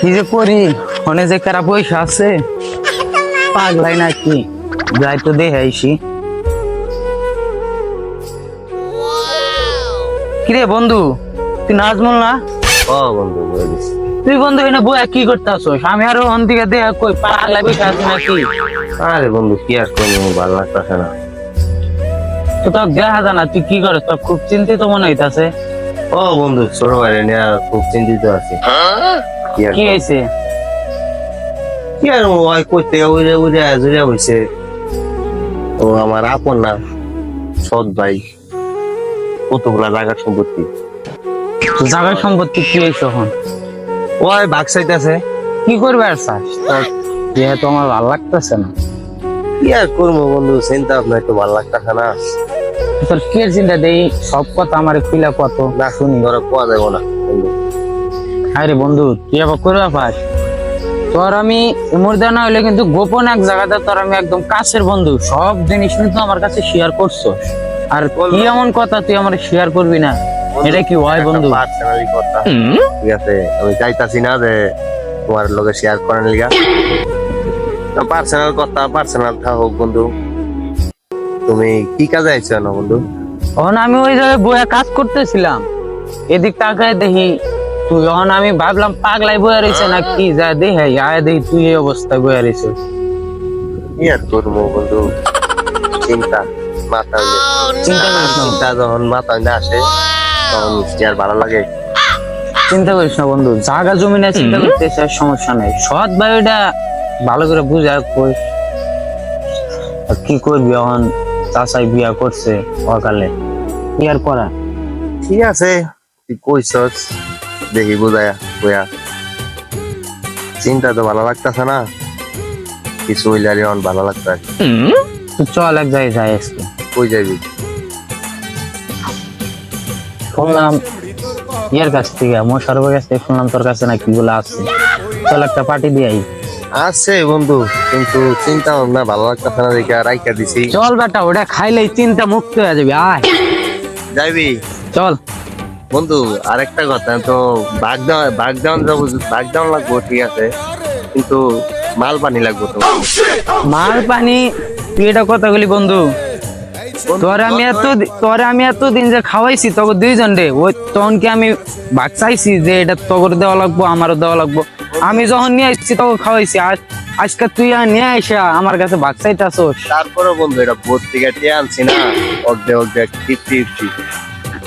কি যে করি? যে কারা পয়সা আছে। পাগলাই নাকি? যাই তো আইসি কিরে বন্ধু তুই নাজমুল না? ও বন্ধু তুই বন্ধু এনে বইয়া কি করতে আমি আরও অন দিকে দেখা কই পাগলা পয়সা আছে নাকি? আরে বন্ধু কি আর করব ভালো লাগতেছে না। তো তোর দেখা জানা তুই কি করিস? তোর খুব চিন্তিত মনে হইতাছে। ও বন্ধু ছোট ভাই নিয়ে খুব চিন্তিত আছি। কি হয়েছে কি আর ওই করতে উড়ে উড়ে জুড়ে হয়েছে ও আমার আপন না সৎ ভাই। কতগুলা জায়গার সম্পত্তি। জায়গা সম্পত্তি কি হয়েছে এখন? ওই ভাগ চাইতেছে। কি করবে আর চাস? যেহেতু আমার ভালো লাগতেছে না। কি আর করব বন্ধু? চিন্তা ভাবনা একটু ভালো লাগতেছে না। তোর কি চিন্তা দেই? সব কথা আমার ফিলা কত না শুনি ধরো পাওয়া যাব না বন্ধু। আরে বন্ধু তুই আবার করবা পাস? তোর আমি মুর্দা না হইলে কিন্তু গোপন এক জায়গাতে তোর আমি একদম কাছের বন্ধু। সব জিনিস কিন্তু আমার কাছে শেয়ার করছ। আর কি এমন কথা তুই আমার শেয়ার করবি না? এটা কি হয় বন্ধু? পার্সোনালি কথা। ঠিক আছে আমি চাইতাছি না যে তোমার লগে শেয়ার করার লিগা। পার্সোনাল কথা পার্সোনাল থাকুক বন্ধু। তুমি কি কাজে আইছো না বন্ধু? তখন আমি ওই জায়গায় বইয়া কাজ করতেছিলাম। এদিক তাকায় দেখি তুই যখন আমি ভাবলাম পাগলাই বইয়া রয়েছে না কি যা দেখে আয় দেখি তুই এই অবস্থায় বইয়া রয়েছে কি আর করব বন্ধু? চিন্তা মাথা চিন্তা করিস না। চিন্তা যখন মাথা আসে তখন কি আর ভালো লাগে? চিন্তা করিস না বন্ধু। জায়গা জমি না চিন্তা করতেছে সমস্যা নাই। সৎ ভাইটা ভালো করে বুঝা কই কি করবি এখন? চাচাই বিয়া করছে অকালে কি আর করা ঠিক আছে? তুই কইছস? দেখি বুঝায়া কইয়া। চিন্তা তো ভালো লাগতেছে না? কিছু হইলে আর এখন ভালো লাগতে চল এক জায়গায় যাই আজকে। কই যাবি? শুনলাম ইয়ের কাছ থেকে মোশারফের কাছ থেকে শুনলাম তোর কাছে না কি গুলো আছে। চল একটা পার্টি দিয়ে আই। আছে বন্ধু কিন্তু চিন্তা ভাবনা ভালো লাগতেছে না দেখে রাইকা দিছি। চল বেটা ওটা খাইলেই চিন্তা মুক্ত হয়ে যাবি আয়। যাইবি? চল। বন্ধু আরেকটা কথা তো বাগদান বাগদান যাব বাগদান লাগবো ঠিক আছে কিন্তু মাল পানি লাগবো তো। মাল পানি তুই এটা কথা বলি বন্ধু। তোর আমি এত তোর আমি এত দিন যে খাওয়াইছি তোকে দুইজন রে ওই তখন কি আমি ভাগ চাইছি যে এটা তোর দেওয়া লাগবো আমারও দেওয়া লাগবো। আমি যখন নিয়ে আসছি তখন খাওয়াইছি আজ আজকে তুই আর নিয়ে আইসা আমার কাছে ভাগ চাইতে আসোস তারপরে বন্ধু এটা বোধ থেকে টিয়ে আনছি না। অর্ধেক ফিফটি ফিফটি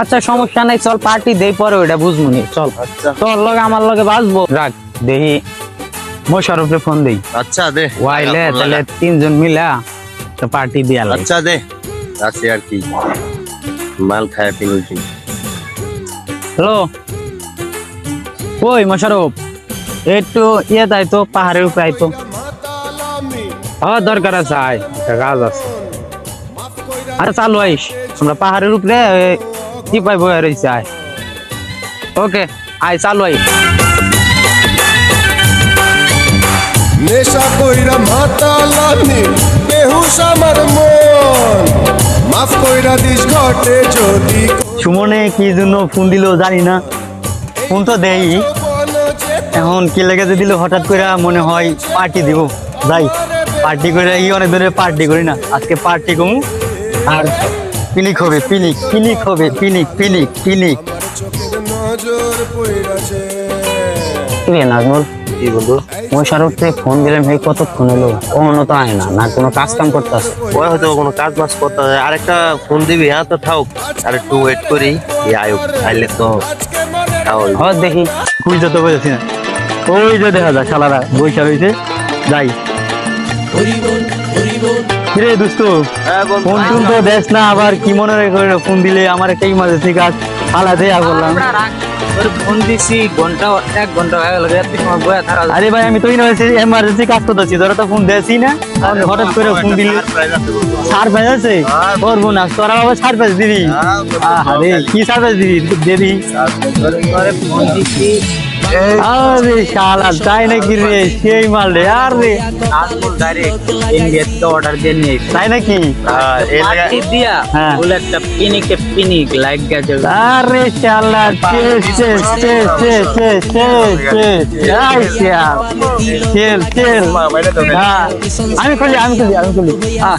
আচ্ছা সমস্যা নাই চল পার্টি দেই পরে ওইটা বুঝব নি। চল আচ্ছা। তোর লগে আমার লগে বাঁচবো? রাখ দেখি মোশারফে ফোন দেই। আচ্ছা দে। ওয়াইলে তাহলে তিনজন মিলা তো পার্টি দিয়া আচ্ছা দে। আছে আর কি। মাল খায় পিলুছি হ্যালো? কই মোশারফ? একটু ইয়ে তাই তো পাহাড়ের উপরে আইতো হ্যাঁ দরকার আছে আয় কাজ আছে। আরে চালু আইস। আমরা পাহাড়ের উপরে কি পাই বয়ে রয়েছে আয়। ওকে আয় চালু আই নেশা কইরা মাতালানি বেহুশ আমার মন। মাফ কইরা দিস ঘটে যদি সুমনে কি জন্য ফোন দিল জানি না। ফোন তো দেই এখন কি লেগেছে দিল হঠাৎ করে মনে হয় পার্টি দিব। যাই পার্টি করে এই অনেক ধরে পার্টি করি না। আজকে পার্টি কমু আর পিনিক হবে পিনিক পিনিক হবে পিনিক পিনিক পিনিক। নাজমুল? কি বন্ধু? মোশারফ থেকে ফোন দিলাম ভাই কতক্ষণ হলো? কখনো তো আয় না না কোনো কাজ কাম করতেছে ওই হয়তো কোনো কাজ বাজ করতে হবে আরেকটা ফোন দিবি হ্যাঁ তো থাক। আর একটু ওয়েট করি এই আয়ুক আইলে তো। হ্যাঁ দেখি। খুঁজতে তো পেরেছি না। ওই যে দেখা যায় শালারা বৈশা রয়েছে যাই। রে দোস্ত হ্যাঁ ফোন টুন তো। দেখ না আবার কি মনে করে ফোন দিলে? আমার একটা ইমার্জেন্সি কাজ আলাদা দেয়া ফোন দিছি ঘণ্টা এক ঘণ্টা হয়ে গেল রাত্রি সময় বয়া থাকা। আরে ভাই আমি তো ইমার্জেন্সি কাজ করতেছি ধরো তো ফোন দেছি না। হঠাৎ করে ফোন দিলি। সারপ্রাইজ আছে করব না তোরা বাবা সারপ্রাইজ দিবি। আরে কি সারপ্রাইজ দিবি? দিবি। ফোন দিছি আরে শালা তাই নাকি রে? সেই মাল রে আর রে। নাজমুল ডাইরেক্ট ইন্ডিয়া থেকে অর্ডার দিয়ে নিয়ে তাই নাকি? হ্যাঁ, দিয়া? হ্যাঁ। বলে একটা পিনিকে পিনিক লাইক গেছে। আরে শালা চেল চেল আই শাল চেল চেল মা, বাইরে তো নেই। হ্যাঁ আমি খুলি আমি খুলি আমি খুলি আহ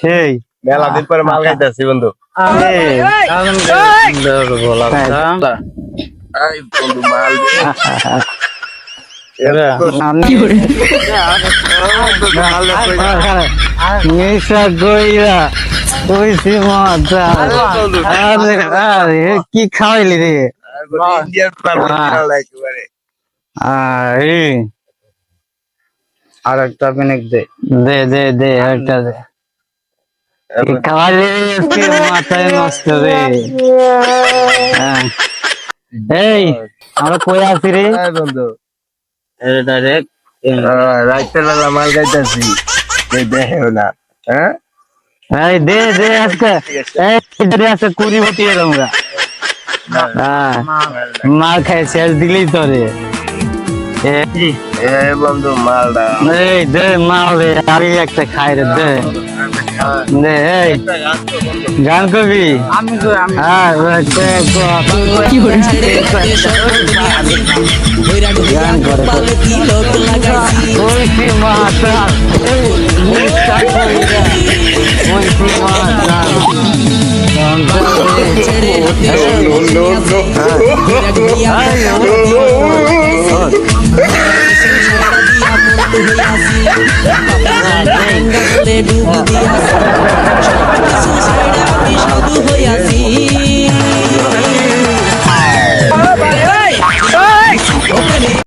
সেই মেলা দিন পরে মাল খাইতাছি বন্ধু। কি খাওয়াইলি রে? আরে আর একটা পিনিক দে। দে দে দে একটা দে। খাওয়াইলি আজকে মাথায় নষ্ট রে। হ্যাঁ। এই আমরা কই আছি রে? এই বন্ধু। ডাইরেক্ট। রাইতে বেলা মাল খাইতাছি। এই দেখেও না। হ্যাঁ? এই দে দে আজকে। এই দে আজকে কুড়ি হতি আমরা। হ্যাঁ। মার খাই শেষ দিলেই তো রে। এই বন্ধু মালটা এই দে মাল রে আমি একটা খাই রে দে। দে এই। গান কবি আমি তো আমি হ্যাঁ কি গান করে মাতা কইছি মাতা ডুবি দিয়া সাধু হইয়াছি